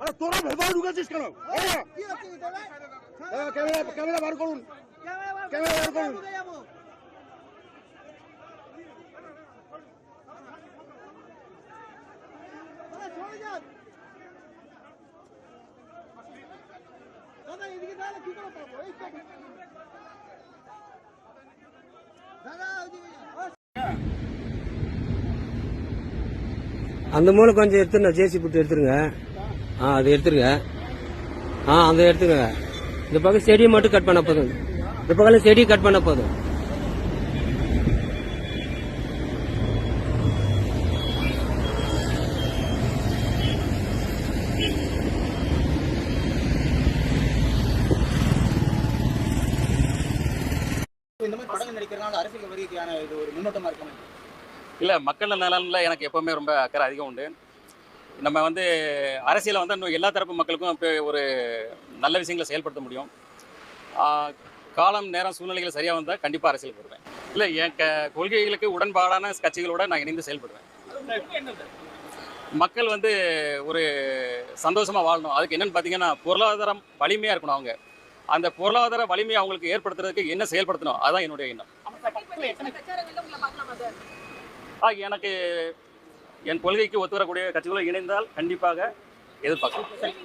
আরে তোরা ভেতরে ঢুকেছিস কেন এই না। কি হচ্ছে ভিতরে এ, ক্যামেরা ক্যামেরা বার করুন ক্যামেরা বার ক্যামেরা বার করুন। ঢুকে যাবো দাদা, সরে যান। দাদা, এদিকে দাঁড়ালে কি করে পাবো? এই তো। দাদা, ওইদিকে যান। ও, அந்த மூளை கொஞ்சம் எடுத்துருங்க ஜேசி போட்டு எடுத்துருங்க ஆ அது எடுத்துருங்க. ஆ அந்த எடுத்துருங்க இந்த பக்கம் செடியை மட்டும் கட் பண்ண போதும். இந்த பக்கம் செடி கட் பண்ண போதும். அரசியல் வருகைக்கான இது ஒரு முன்னோட்டமா இருக்கு இல்லை மக்கள் நலனில் எனக்கு எப்போவுமே ரொம்ப அக்கறை அதிகம் உண்டு. நம்ம வந்து அரசியலை வந்து இன்னும் எல்லா தரப்பு மக்களுக்கும் இப்போ ஒரு நல்ல விஷயங்களை செயல்படுத்த முடியும். காலம் நேரம் சூழ்நிலைகள் சரியாக வந்தால் கண்டிப்பாக அரசியலுக்கு வருவேன். இல்லை என் க கொள்கைகளுக்கு உடன்பாடான கட்சிகளோட நான் இணைந்து செயல்படுவேன். மக்கள் வந்து ஒரு சந்தோஷமாக வாழணும். அதுக்கு என்னென்னு பார்த்தீங்கன்னா பொருளாதாரம் வலிமையாக இருக்கணும் அவங்க. அந்த பொருளாதார வலிமையை அவங்களுக்கு ஏற்படுத்துறதுக்கு என்ன செயல்படுத்தணும்? அதுதான் என்னுடைய எண்ணம். ஆ எனக்கு என் கொள்கைக்கு ஒத்து வரக்கூடிய இணைந்தால் கண்டிப்பாக எதிர்பார்க்கலாம்